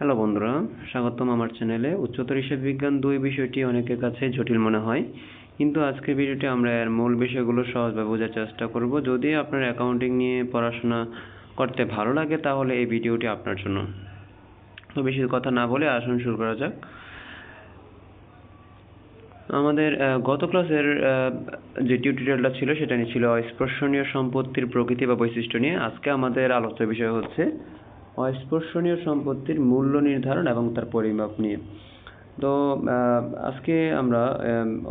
Hello বন্ধুরা, স্বাগতম আমার চ্যানেলে। উচ্চতর হিসাব বিজ্ঞান দুই বিষয়টি অনেকের কাছে জটিল মনে হয়। কিন্তু আজকের ভিডিওটি আমরা এর মূল বিষয়গুলো সহজভাবে বোঝার চেষ্টা করব। যদি আপনার অ্যাকাউন্টিং নিয়ে পড়াশোনা করতে ভালো লাগে, তাহলে এই ভিডিওটি আপনার জন্য। তো বেশি কথা না বলে আসুন শুরু করা যাক। আমাদের গত ক্লাসের যে টিউটোরিয়ালটা ছিল, সেটা নিয়ে ছিল অস্পর্শনীয় সম্পত্তির প্রকৃতি বা বৈশিষ্ট্য নিয়ে। আজকে আমাদের আলোচ্য বিষয় হচ্ছে অস্পর্শনীয় সম্পত্তির মূল্য নির্ধারণ এবং তার পরিমাপ নিয়ে। তো আজকে আমরা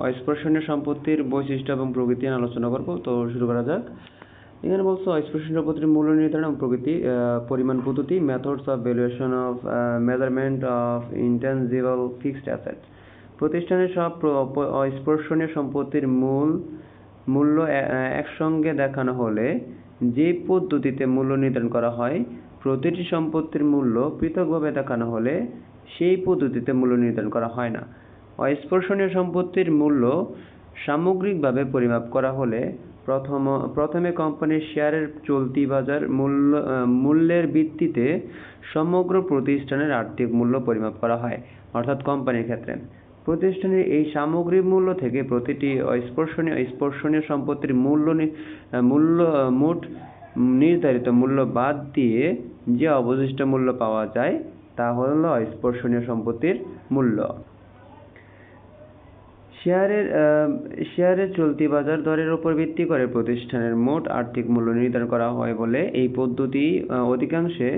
অস্পর্শনীয় সম্পত্তির বৈশিষ্ট্য এবং প্রকৃতি নিয়ে আলোচনা করব। তো, শুরু করা যাক। এখানে বলছো, অস্পর্শনীয় সম্পত্তির মূল্য নির্ধারণ এবং প্রকৃতি পরিমাণ পদ্ধতি methods of valuation of measurement of intangible fixed asset প্রতিষ্ঠানের সব অস্পর্শনীয় সম্পত্তির মূল, মূল্য একসঙ্গে দেখানো হলে যে পদ্ধতিতে মূল্য নির্ধারণ করা হয় প্রতিটি সম্পত্তির মূল্য পৃথকভাবে দেখানো হলে সেই পদ্ধতিতে মূল্য নির্ধারণ করা হয় না। অস্পর্শনীয় সম্পত্তির মূল্য সামগ্রিকভাবে পরিমাপ করা হলে প্রথম, প্রথমে কোম্পানির শেয়ারের চলতি বাজার মূল্য, মূল্যের ভিত্তিতে সমগ্র প্রতিষ্ঠানের আর্থিক মূল্য পরিমাপ করা হয়, অর্থাৎ কোম্পানির ক্ষেত্রে। প্রতিষ্ঠানের এই সামগ্রিক মূল্য থেকে প্রতিটি অস্পর্শনীয়, স্পর্শনীয় সম্পত্তির মূল্য মূল্য, মোট নির্ধারিত মূল্য বাদ দিয়ে যে অবশিষ্ট মূল্য পাওয়া যায়, তা হল অস্পর্শনীয় সম্পত্তির মূল্য। শেয়ারের শেয়ারের চলতি বাজার দরের উপর ভিত্তি করে প্রতিষ্ঠানের মোট আর্থিক মূল্য নির্ধারণ করা হয় বলে এই পদ্ধতি অধিকাংশে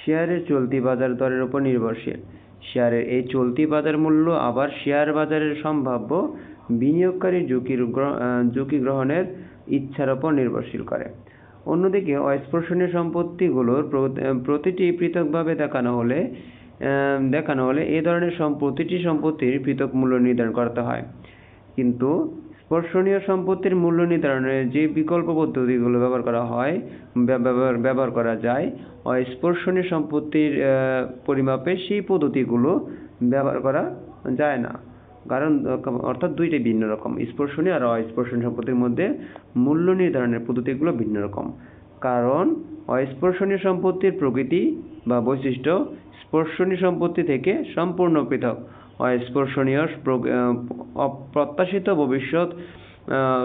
শেয়ারের চলতি বাজার দরের উপর নির্ভরশীল। শেয়ারের এই চলতি বাজার মূল্য আবার শেয়ার বাজারের সম্ভাব্য বিনিয়োগকারী ঝুঁকির ঝুঁকি গ্রহণের ইচ্ছার উপর নির্ভরশীল করে। অন্যদিকে অস্পর্শনীয় সম্পত্তিগুলোর প্র- প্রতিটি পৃথকভাবে দেখানো হলে দেখানো হলে এ ধরনের প্রতিটি সম্পত্তির পৃথক মূল্য নির্ধারণ করতে হয়। কিন্তু স্পর্শনীয় সম্পত্তির মূল্য নির্ধারণে যে বিকল্প পদ্ধতিগুলো ব্যবহার করা হয় ব্যবহার ব্যবহার করা যায়, অস্পর্শনীয় সম্পত্তির পরিমাপে সেই পদ্ধতিগুলো ব্যবহার করা যায় না। কারণ, অর্থাৎ দুইটাই ভিন্ন রকম স্পর্শনীয় আর অস্পর্শনীয় সম্পত্তির মধ্যে মূল্য নির্ধারণের পদ্ধতিগুলো ভিন্ন রকম। কারণ অস্পর্শনীয় সম্পত্তির প্রকৃতি বা বৈশিষ্ট্য স্পর্শনীয় সম্পত্তি থেকে সম্পূর্ণ পৃথক। অস্পর্শনীয় অপ্রত্যাশিত ভবিষ্যৎ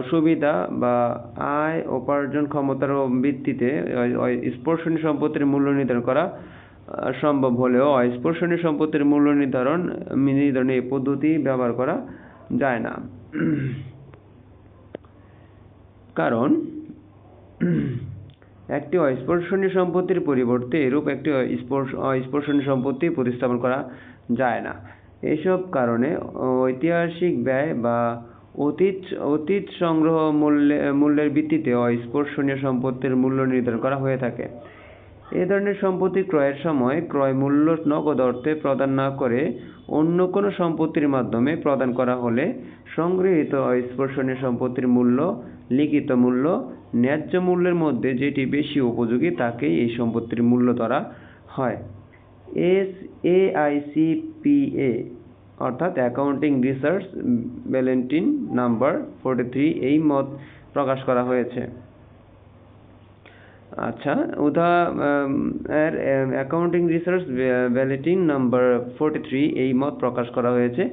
সুবিধা বা আয় উপার্জন ক্ষমতার ভিত্তিতে স্পর্শনীয় সম্পত্তির মূল্য নির্ধারণ করা সম্ভব হলেও অস্পর্শনীয় সম্পত্তির মূল্য নির্ধারণ, নির্ধারণে এই পদ্ধতি ব্যবহার করা যায় না। কারণ একটি অস্পর্শনীয় সম্পত্তির পরিবর্তে এরূপ একটি অস্পর্শনীয় সম্পত্তি প্রতিস্থাপন করা যায় না। এসব কারণে ঐতিহাসিক ব্যয় বা অতীত অতীত সংগ্রহ মূল্যে, মূল্যের ভিত্তিতে অস্পর্শনীয় সম্পত্তির মূল্য নির্ধারণ করা হয়ে থাকে। এ ধরনের সম্পত্তি ক্রয়ের সময় ক্রয় মূল্য নগদ অর্থে প্রদান না করে অন্য কোনো সম্পত্তির মাধ্যমে প্রদান করা হলে সংগৃহীত অস্পর্শনীয় সম্পত্তির মূল্য, লিখিত মূল্য, ন্যায্য মূল্যের মধ্যে যেটি বেশি উপযোগী তাকেই এই সম্পত্তির মূল্য ধরা হয়। S A I C P A, অর্থাৎ accounting research bulletin number forty three এই মত প্রকাশ করা হয়েছে। আচ্ছা উদা এর accounting research bulletin number forty three এই মত প্রকাশ করা হয়েছে।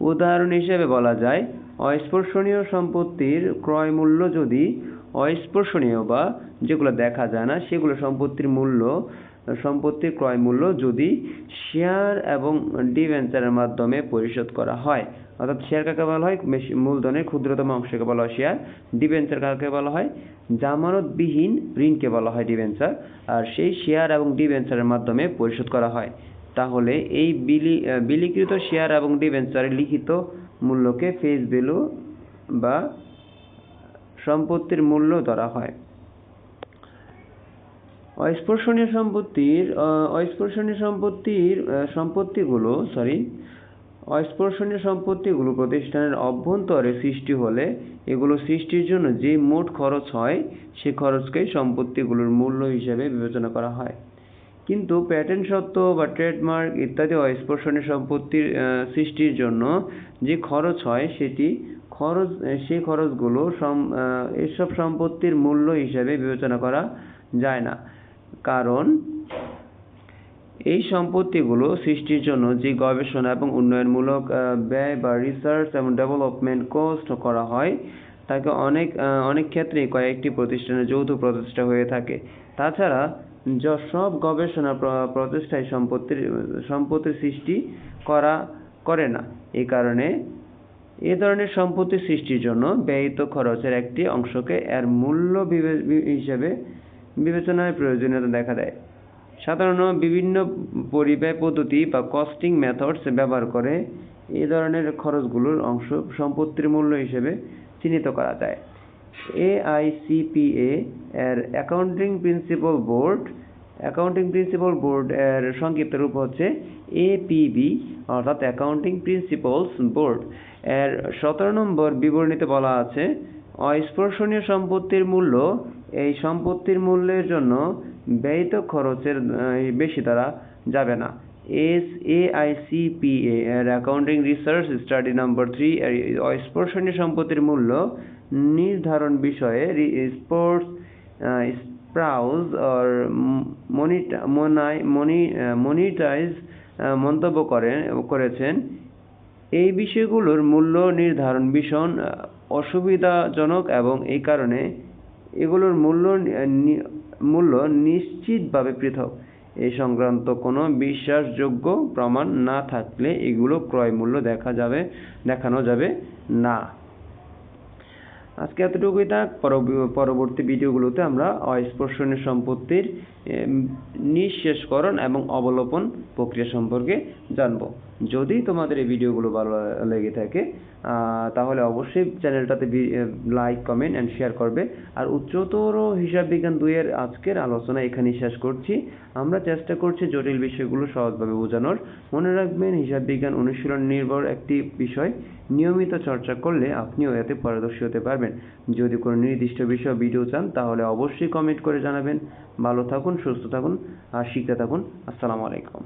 উদাহরণ হিসেবে বলা যায়, অস্পর্শনীয় সম্পত্তির ক্রয় মূল্য যদি অস্পর্শনীয় বা যেগুলো দেখা যায় না, সেগুলো সম্পত্তির মূল্য সম্পত্তির ক্রয় মূল্য যদি শেয়ার এবং ডিভেঞ্চারের মাধ্যমে পরিশোধ করা হয়। অর্থাৎ শেয়ার কাকে বলা হয়? মূলধনের ক্ষুদ্রতম অংশকে বলা হয় শেয়ার ডিভেঞ্চার কাকে বলা হয়? জামানতবিহীন ঋণকে বলা হয় ডিভেঞ্চার আর সেই শেয়ার এবং ডিভেঞ্চারের মাধ্যমে পরিশোধ করা হয়। তাহলে এই বিলি বিলিকৃত শেয়ার এবং ডিভেঞ্চারের লিখিত মূল্যকে ফেস ভ্যালু বা সম্পত্তির মূল্য ধরা হয়। অস্পর্শনীয় সম্পত্তির অস্পর্শনীয় সম্পত্তির সম্পত্তিগুলো সরি অস্পর্শনীয় সম্পত্তিগুলো প্রতিষ্ঠানের অভ্যন্তরে সৃষ্টি হলে এগুলো সৃষ্টির জন্য যে মোট খরচ হয়, সে খরচকেই সম্পত্তিগুলোর মূল্য হিসেবে বিবেচনা করা হয়। কিন্তু প্যাটেন্ট সত্ত্ব বা ট্রেডমার্ক ইত্যাদি অস্পর্শনীয় সম্পত্তির সৃষ্টির জন্য যে খরচ হয়, সেটি খরচ, সেই খরচগুলো সম এসব সম্পত্তির মূল্য হিসাবে বিবেচনা করা যায় না। কারণ এই সম্পত্তিগুলো সৃষ্টির জন্য যে গবেষণা এবং উন্নয়নমূলক ব্যয় বা রিসার্চ এবং ডেভেলপমেন্ট কস্ট করা হয়, তাকে অনেক অনেক ক্ষেত্রেই কয়েকটি প্রতিষ্ঠানের যৌথ প্রচেষ্টা হয়ে থাকে। তাছাড়া য- সব গবেষণা প্র- প্রচেষ্টায় সম্পত্তির সম্পত্তির সৃষ্টি করা, করে না। এই কারণে এ ধরনের সম্পত্তি সৃষ্টির জন্য ব্যয়িত খরচের একটি অংশকে এর মূল্য হিসেবে বিবেচনায় প্রয়োজনীয়তা দেখা দেয়। সাধারণত বিভিন্ন পরিব্যয় পদ্ধতি বা কস্টিং মেথডস ব্যবহার করে এই ধরনের খরচগুলোর অংশ সম্পত্তির মূল্য হিসেবে চিহ্নিত করা যায়। এআইসিপিএ এর accounting principle board accounting principle board এর সংক্ষিপ্ত রূপ হচ্ছে এপিবি অর্থাৎ অ্যাকাউন্টিং প্রিন্সিপালস বোর্ড এর সতেরো নম্বর বিবরণীতে বলা আছে, অস্পর্শনীয় সম্পত্তির মূল্য এই সম্পত্তির মূল্যের জন্য ব্যয়িত খরচের বেশি দ্বারা যাবে না। S A I C P A এর accounting research study number three এর অস্পর্শনীয় সম্পত্তির মূল্য নির্ধারণ বিষয়ে স্পোর্টস স্প্রাউজ অর মনিটাইজ মন্তব্য করেন, করেছেন। এই বিষয়গুলোর মূল্য নির্ধারণ ভীষণ অসুবিধাজনক এবং এই কারণে এগুলোর মূল্য মূল্য নিশ্চিতভাবে পৃথক। এ সংক্রান্ত কোনো বিশ্বাসযোগ্য প্রমাণ না থাকলে এগুলো ক্রয় মূল্য দেখা যাবে, দেখানো যাবে না। আজকে এতটুকুই থাক। পরব- পরবর্তী ভিডিওগুলোতে আমরা অস্পর্শনীয় সম্পত্তির নিঃশেষকরণ এবং অবলোপন প্রক্রিয়া সম্পর্কে জানব। যদি তোমাদের এই ভিডিওগুলো ভালো লেগে থাকে তাহলে অবশ্যই চ্যানেলটাতে লাইক কমেন্ট অ্যান্ড শেয়ার করবে। আর উচ্চতর হিসাব বিজ্ঞান দুইয়ের আজকের আলোচনা এখানেই শেষ করছি। আমরা চেষ্টা করছি জটিল বিষয়গুলো সহজভাবে বোঝানোর। মনে রাখবেন, হিসাব বিজ্ঞান অনুশীলন নির্ভর একটি বিষয়। নিয়মিত চর্চা করলে আপনিও এতে পারদর্শী হতে পারবেন। যদি কোনো নির্দিষ্ট বিষয় ভিডিও চান, তাহলে অবশ্যই কমেন্ট করে জানাবেন। ভালো থাকুন সুস্থ থাকুন আর শিখতে থাকুন। আসসালামু আলাইকুম।